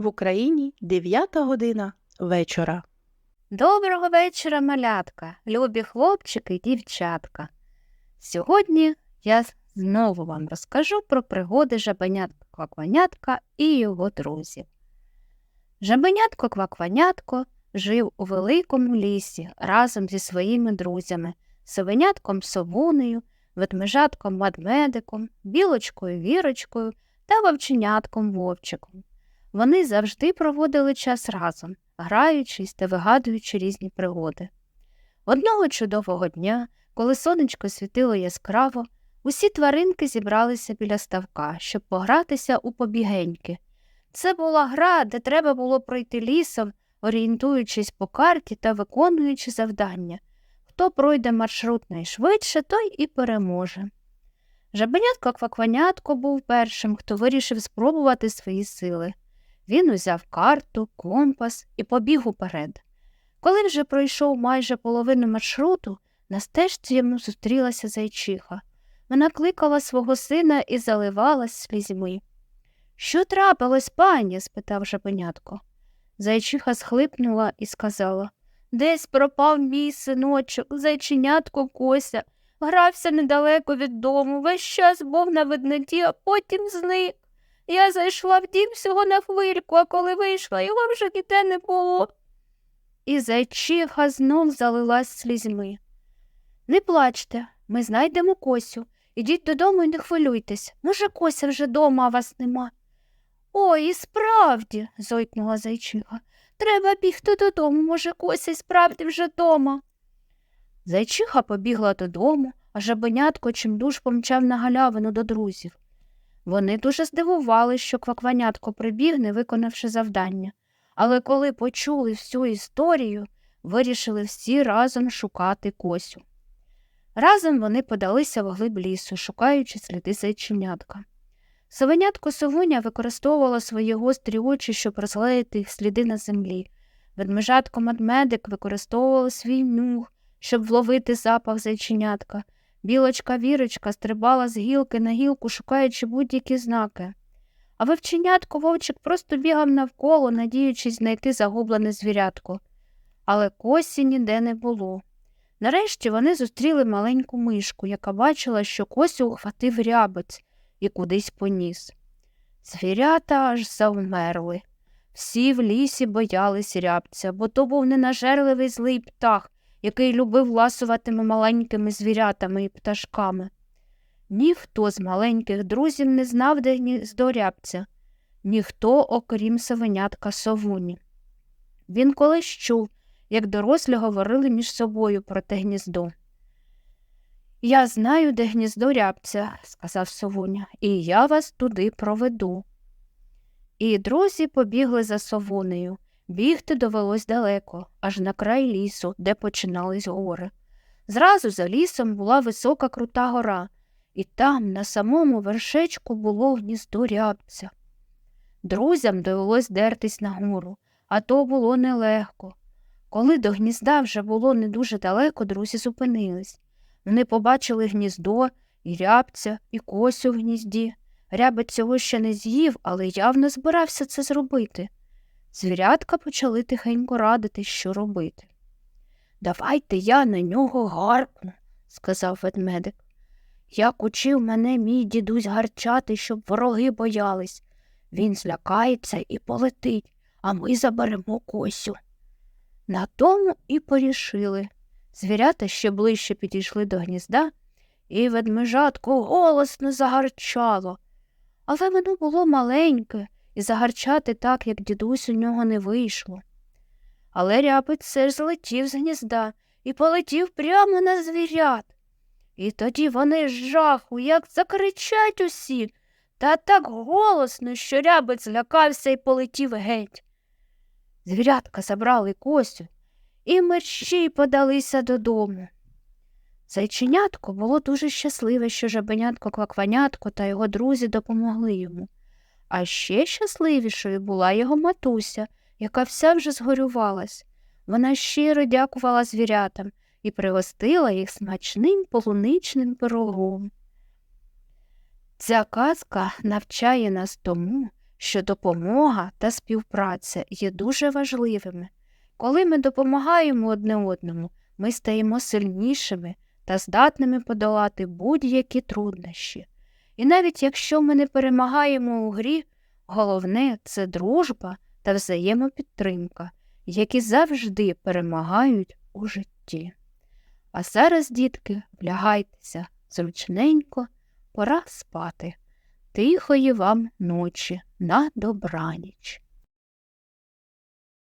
В Україні 9 година вечора. Доброго вечора, малятка, любі хлопчики і дівчатка. Сьогодні я знову вам розкажу про пригоди жабенятка Квакванятка і його друзів. Жабенятко Квакванятко жив у великому лісі разом зі своїми друзями, совенятком Совунею, ведмежатком Мадмедиком, білочкою Вірочкою та вовченятком Вовчиком. Вони завжди проводили час разом, граючись та вигадуючи різні пригоди. Одного чудового дня, коли сонечко світило яскраво, усі тваринки зібралися біля ставка, щоб погратися у побігеньки. Це була гра, де треба було пройти лісом, орієнтуючись по карті та виконуючи завдання. Хто пройде маршрут найшвидше, той і переможе. Жабенятко Квакванятко був першим, хто вирішив спробувати свої сили. Він узяв карту, компас і побіг уперед. Коли вже пройшов майже половину маршруту, на стежці йому зустрілася зайчиха. Вона кликала свого сина і заливалась слізьми. Що трапилось, пані? спитав жабенятко. Зайчиха схлипнула і сказала Десь пропав мій синочок, зайченятко Кося. Грався недалеко від дому, весь час був на видноті, а потім зник. Я зайшла в дім всього на хвильку, а коли вийшла, його вже ніде не було. І зайчиха знов залилась слізьми. Не плачте, ми знайдемо Косю. Ідіть додому і не хвилюйтесь. Може, Кося вже дома, а вас нема. Ой, і справді, зойкнула зайчиха. Треба бігти додому, може, Кося й справді вже дома. Зайчиха побігла додому, а жабенятко чимдуж помчав на галявину до друзів. Вони дуже здивувалися, що квакванятко прибіг, не виконавши завдання, але коли почули всю історію, вирішили всі разом шукати Косю. Разом вони подалися вглиб лісу, шукаючи сліди зайченятка. Совенятко Совуня використовувала свої гострі очі, щоб розгледіти їх сліди на землі. Ведмежатко Мадмедик використовувала свій нюх, щоб вловити запах зайченятка. Білочка Вірочка стрибала з гілки на гілку, шукаючи будь-які знаки. А вовченятко вовчик просто бігав навколо, надіючись знайти загублене звірятко. Але косі ніде не було. Нарешті вони зустріли маленьку мишку, яка бачила, що косю ухватив рябець і кудись поніс. Звірята аж завмерли. Всі в лісі боялись рябця, бо то був ненажерливий злий птах, який любив ласуватими маленькими звірятами і пташками. Ніхто з маленьких друзів не знав, де гніздо рябця, ніхто, окрім совенятка совуні. Він колись чув, як дорослі говорили між собою про те гніздо. Я знаю, де гніздо рябця, сказав совуня, і я вас туди проведу. І друзі побігли за совунею. Бігти довелось далеко, аж на край лісу, де починались гори. Зразу за лісом була висока крута гора, і там, на самому вершечку, було гніздо рябця. Друзям довелось дертись на гору, а то було нелегко. Коли до гнізда вже було не дуже далеко, друзі зупинились. Вони побачили гніздо, і рябця, і косю в гнізді. Рябець цього ще не з'їв, але явно збирався це зробити. Звірятка почали тихенько радити, що робити. Давайте я на нього гаркну, сказав ведмедик. Як учив мене мій дідусь гарчати, щоб вороги боялись. Він злякається і полетить, а ми заберемо косю. На тому і порішили. Звірята ще ближче підійшли до гнізда, і ведмежатко голосно загарчало. Але воно було маленьке, і загарчати так, як дідусь у нього не вийшло. Але рябець все злетів з гнізда і полетів прямо на звірят. І тоді вони з жаху, як закричать усі, та так голосно, що рябець злякався і полетів геть. Звірятка забрали косю і мерщій подалися додому. Зайченятко було дуже щасливе, що жабенятко Квакванятко та його друзі допомогли йому. А ще щасливішою була його матуся, яка вся вже згорювалась. Вона щиро дякувала звірятам і пригостила їх смачним полуничним пирогом. Ця казка навчає нас тому, що допомога та співпраця є дуже важливими. Коли ми допомагаємо одне одному, ми стаємо сильнішими та здатними подолати будь-які труднощі. І навіть якщо ми не перемагаємо у грі, головне це дружба та взаємопідтримка, які завжди перемагають у житті. А зараз, дітки, влягайтеся зручненько, пора спати. Тихої вам ночі на добраніч.